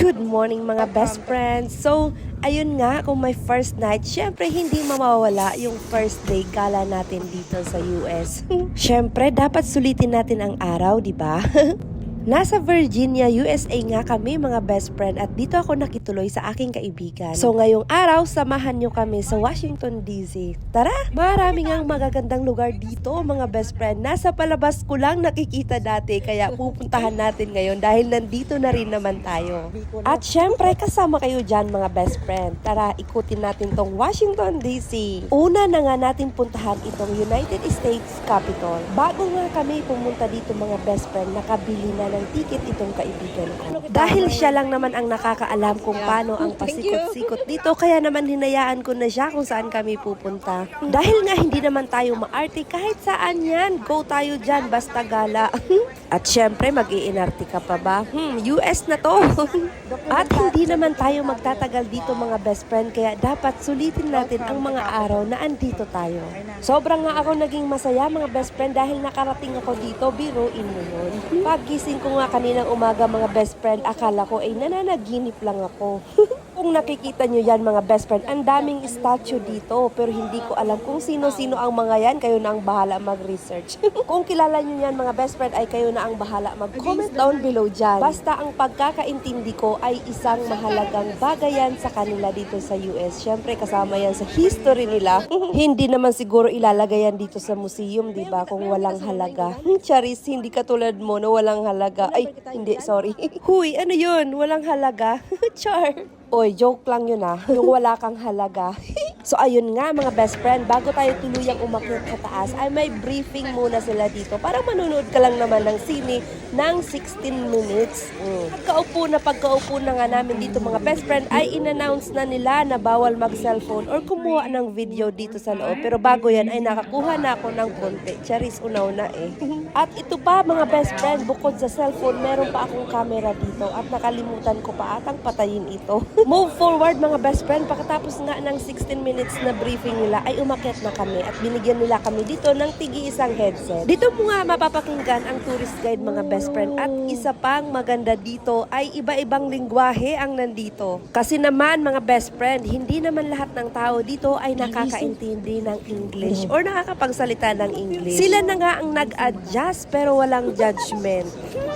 Good morning mga best friends. So, ayun nga, kung may first night, syempre hindi mawawala yung first day gala natin dito sa US. syempre, dapat sulitin natin ang araw, di ba? Nasa Virginia, USA nga kami mga best friend at dito ako nakituloy sa aking kaibigan. So ngayong araw, samahan nyo kami sa Washington DC. Tara! Maraming ang magagandang lugar dito mga best friend. Nasa palabas ko lang nakikita dati kaya pupuntahan natin ngayon dahil nandito na rin naman tayo. At syempre kasama kayo dyan mga best friend. Tara, ikutin natin tong Washington DC. Una na nga natin puntahan itong United States Capitol. Bago nga kami pumunta dito mga best friend, nakabili na ng ticket itong kaibigan ko. Dahil siya lang naman ang nakakaalam kung paano ang pasikot-sikot dito, kaya naman hinayaan ko na siya kung saan kami pupunta. Dahil nga hindi naman tayo maarte kahit saan yan, go tayo dyan, basta gala. At syempre, mag iinarte ka pa ba? Hmm, US na to. At hindi naman tayo magtatagal dito mga best friend, kaya dapat sulitin natin ang mga araw na andito tayo. Sobrang nga ako naging masaya mga best friend dahil nakarating ako dito, biruin mo yun. Pagising ko nga kaninang umaga mga best friend, akala ko ay nananaginip lang ako. Kung nakikita nyo yan mga best friend, ang daming statue dito pero hindi ko alam kung sino-sino ang mga yan. Kayo na ang bahala mag-research. kung kilala nyo yan mga best friend ay kayo na ang bahala mag-comment down below dyan. Basta ang pagkakaintindi ko ay isang mahalagang bagay yan sa kanila dito sa US. Syempre kasama yan sa history nila. hindi naman siguro ilalagay yan dito sa museum, di ba? Kung walang halaga. Charis, hindi katulad mo na walang halaga. Ay, hindi, sorry. Huy, ano yun? Walang halaga? Char. Oy, joke lang yun ah. Yung wala kang halaga. so ayun nga mga best friend, bago tayo tuluyang umakyat sa taas, ay may briefing muna sila dito para manonood ka lang naman ng sine ng 16 minutes. Mm. Pagkaupo na pagkaupo na nga namin dito mga best friend, ay in-announce na nila na bawal mag-cellphone or kumuha ng video dito sa loob. Pero bago yan ay nakakuha na ako ng konti. Charis, unaw na eh. At ito pa mga best friend, bukod sa cellphone, meron pa akong camera dito at nakalimutan ko pa atang patayin ito. Move forward mga best friend, pagkatapos nga ng 16 minutes na briefing nila ay umakyat na kami at binigyan nila kami dito ng tigi isang headset. Dito mo nga mapapakinggan ang tourist guide mga best friend at isa pang maganda dito ay iba-ibang lingwahe ang nandito. Kasi naman mga best friend, hindi naman lahat ng tao dito ay nakakaintindi ng English or nakakapagsalita ng English. Sila na nga ang nag-adjust pero walang judgment.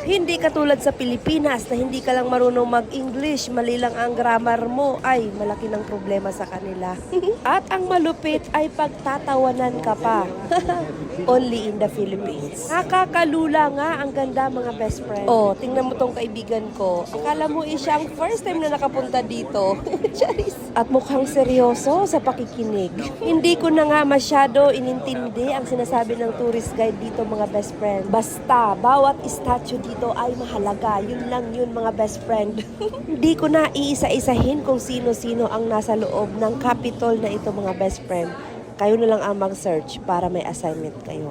Hindi katulad sa Pilipinas na hindi ka lang marunong mag-English, mali lang ang grammar mo, ay malaki ng problema sa kanila. At ang malupit ay pagtatawanan ka pa. Only in the Philippines. Nakakalula nga ang ganda mga best friend. Oh, tingnan mo tong kaibigan ko. Akala mo eh siya ang first time na nakapunta dito. Charis. At mukhang seryoso sa pakikinig. Hindi ko na nga masyado inintindi ang sinasabi ng tourist guide dito mga best friend. Basta, bawat statue dito ay mahalaga. Yun lang yun mga best friend. Hindi ko na iisa-isahin kung sino-sino ang nasa loob ng Capitol na ito mga best friend kayo na lang ang mag-search para may assignment kayo.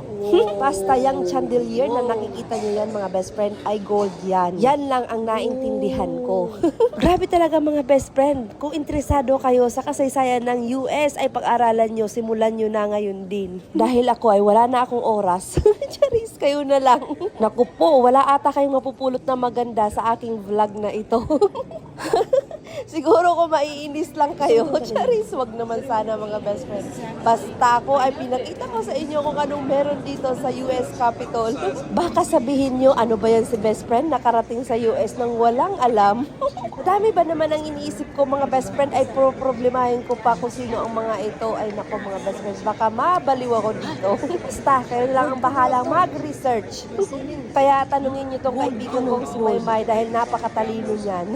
Basta yung chandelier na nakikita nyo yan mga best friend ay gold yan. Yan lang ang naintindihan ko. Grabe talaga mga best friend. Kung interesado kayo sa kasaysayan ng US ay pag-aralan nyo, simulan nyo na ngayon din. Dahil ako ay wala na akong oras. Charis, kayo na lang. Naku po, wala ata kayong mapupulot na maganda sa aking vlog na ito. Siguro kung maiinis lang kayo, Charis, wag naman sana mga best friends. Basta ako ay pinakita ko sa inyo kung anong meron dito sa US Capitol. Baka sabihin nyo, ano ba yan si best friend? Nakarating sa US nang walang alam. Dami ba naman ang iniisip ko mga best friend ay pro problemahin ko pa kung sino ang mga ito ay nako mga best friends. Baka mabaliw ako dito. Basta, kayo lang ang bahala mag-research. Kaya tanungin nyo tong kaibigan kong si Maymay dahil napakatalino niyan.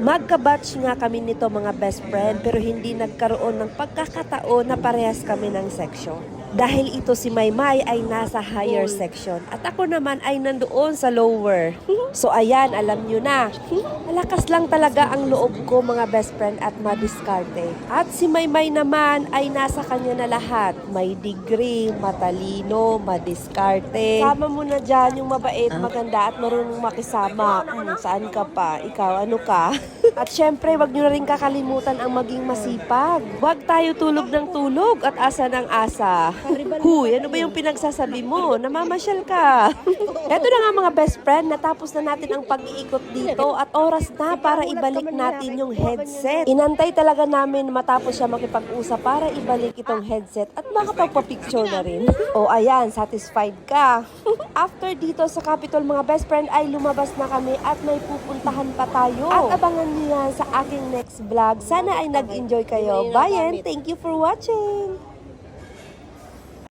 Magka-batch nga kami nito mga best friend pero hindi nagkaroon ng pagkakataon na parehas kami ng section. Dahil ito si Maymay ay nasa higher section at ako naman ay nandoon sa lower. So ayan, alam nyo na. Malakas lang talaga ang loob ko mga best friend at madiskarte. At si Maymay naman ay nasa kanya na lahat. May degree, matalino, madiskarte. Sama mo na dyan yung mabait, maganda at marunong makisama. Hmm, saan ka pa? Ikaw, ano ka? At syempre, wag nyo na rin kakalimutan ang maging masipag. Huwag tayo tulog ng tulog at asa ng asa. Huy, ano ba yung pinagsasabi mo? Namamasyal ka. Eto na nga mga best friend, natapos na natin ang pag-iikot dito at oras na para ibalik natin yung headset. Inantay talaga namin matapos siya makipag-usap para ibalik itong headset at makapagpa-picture na rin. O ayan, satisfied ka. After dito sa Capitol mga best friend ay lumabas na kami at may pupuntahan pa tayo. At abangan yan sa aking next vlog. Sana ay nag-enjoy kayo. Bye and thank you for watching!